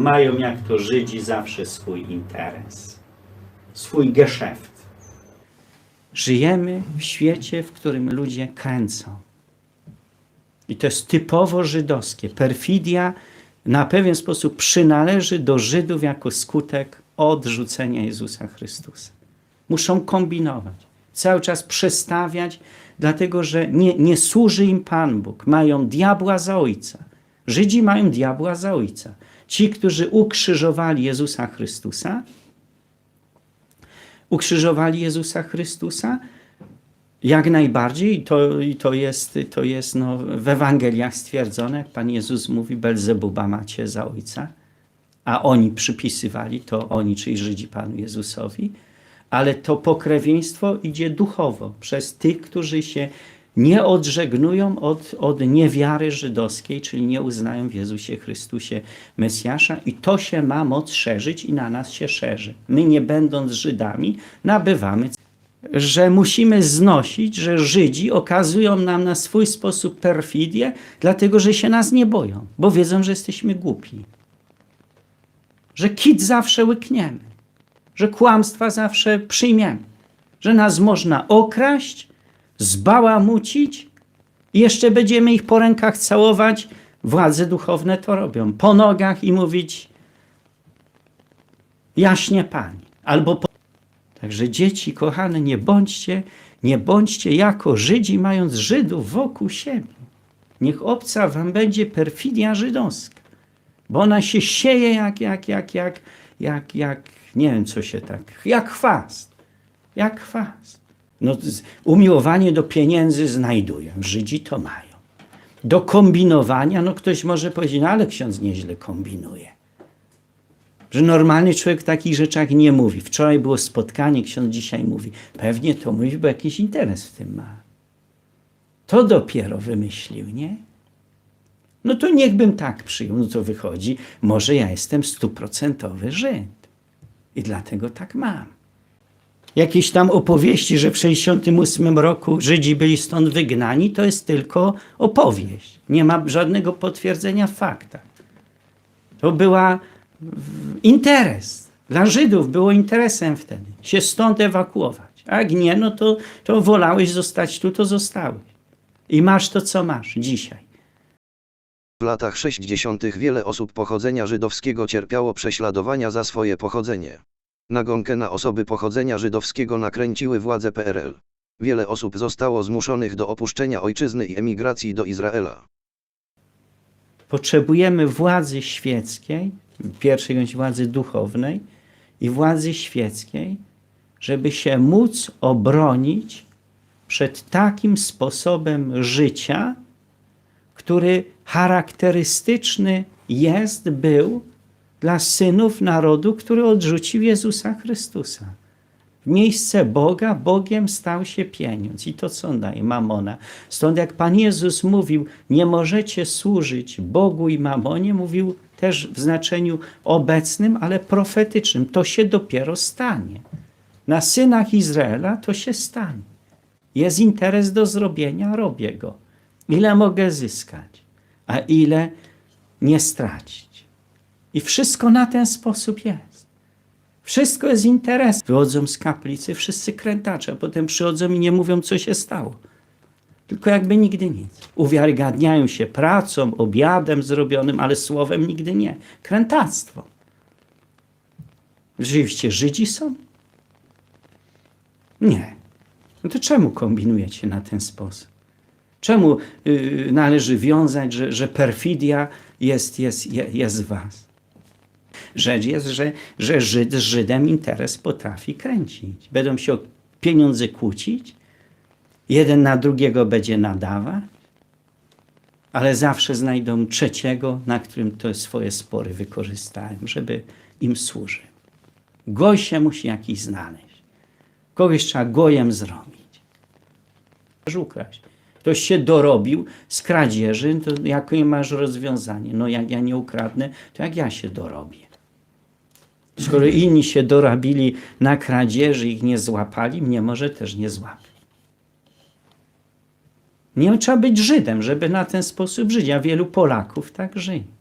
mają jak to Żydzi zawsze swój interes, swój geszeft. Żyjemy w świecie, w którym ludzie kręcą. I to jest typowo żydowskie. Perfidia na pewien sposób przynależy do Żydów jako skutek odrzucenia Jezusa Chrystusa. Muszą kombinować, cały czas przestawiać, dlatego że nie, nie służy im Pan Bóg. Mają diabła za ojca. Żydzi mają diabła za ojca. Ci, którzy ukrzyżowali Jezusa Chrystusa, ukrzyżowali Jezusa Chrystusa, jak najbardziej, to, to jest, to jest no, w Ewangeliach stwierdzone, jak Pan Jezus mówi, Belzebuba macie za ojca, a oni przypisywali to, oni, czyli Żydzi Panu Jezusowi, ale to pokrewieństwo idzie duchowo, przez tych, którzy się nie odżegnują od, od niewiary żydowskiej, czyli nie uznają w Jezusie Chrystusie Mesjasza i to się ma moc szerzyć i na nas się szerzy. My nie będąc Żydami nabywamy że musimy znosić, że Żydzi okazują nam na swój sposób perfidię, dlatego że się nas nie boją, bo wiedzą, że jesteśmy głupi. Że kit zawsze łykniemy, że kłamstwa zawsze przyjmiemy, że nas można okraść, zbałamucić i jeszcze będziemy ich po rękach całować. Władze duchowne to robią. Po nogach i mówić jaśnie Pani. Albo po Także dzieci kochane, nie bądźcie, nie bądźcie jako Żydzi, mając Żydów wokół siebie. Niech obca wam będzie perfidia żydowska, bo ona się sieje jak, jak, jak, jak, jak, jak, nie wiem co się tak, jak chwast, jak chwast. No, umiłowanie do pieniędzy znajdują, Żydzi to mają. Do kombinowania, no ktoś może powiedzieć, no ale ksiądz nieźle kombinuje że normalny człowiek takich rzeczach nie mówi. Wczoraj było spotkanie, ksiądz dzisiaj mówi. Pewnie to mówi, bo jakiś interes w tym ma. To dopiero wymyślił, nie? No to niechbym tak przyjął. No to wychodzi, może ja jestem stuprocentowy Żyd. I dlatego tak mam. Jakieś tam opowieści, że w 68 roku Żydzi byli stąd wygnani, to jest tylko opowieść. Nie ma żadnego potwierdzenia w faktach. To była w- interes. Dla Żydów było interesem wtedy się stąd ewakuować. A jak nie, no to, to wolałeś zostać tu, to zostałeś. I masz to, co masz dzisiaj. W latach 60. wiele osób pochodzenia żydowskiego cierpiało prześladowania za swoje pochodzenie. Nagonkę na osoby pochodzenia żydowskiego nakręciły władze PRL. Wiele osób zostało zmuszonych do opuszczenia ojczyzny i emigracji do Izraela. Potrzebujemy władzy świeckiej, pierwszej bądź władzy duchownej i władzy świeckiej, żeby się móc obronić przed takim sposobem życia, który charakterystyczny jest, był dla synów narodu, który odrzucił Jezusa Chrystusa. W miejsce Boga Bogiem stał się pieniądz i to co daje? Mamona. Stąd jak Pan Jezus mówił, nie możecie służyć Bogu i mamonie, mówił też w znaczeniu obecnym, ale profetycznym. To się dopiero stanie. Na synach Izraela to się stanie. Jest interes do zrobienia, robię go. Ile mogę zyskać, a ile nie stracić. I wszystko na ten sposób jest. Wszystko jest interes. Wychodzą z kaplicy wszyscy krętacze, a potem przychodzą i nie mówią, co się stało. Tylko jakby nigdy nic. Uwiarygadniają się pracą, obiadem zrobionym, ale słowem nigdy nie. Krętactwo. Rzeczywiście Żydzi są? Nie. No to czemu kombinujecie na ten sposób? Czemu yy, należy wiązać, że, że perfidia jest, jest, je- jest w was? Rzecz jest, że, że Żyd z Żydem interes potrafi kręcić. Będą się o pieniądze kłócić, jeden na drugiego będzie nadawać, ale zawsze znajdą trzeciego, na którym te swoje spory wykorzystają, żeby im służył. Goj się musi jakiś znaleźć. Kogoś trzeba gojem zrobić. Ukraść. Ktoś się dorobił z kradzieży, to jakie masz rozwiązanie? No jak ja nie ukradnę, to jak ja się dorobię? Skoro inni się dorabili na kradzieży, ich nie złapali, mnie może też nie złapać. Nie trzeba być Żydem, żeby na ten sposób żyć, a wielu Polaków tak żyje.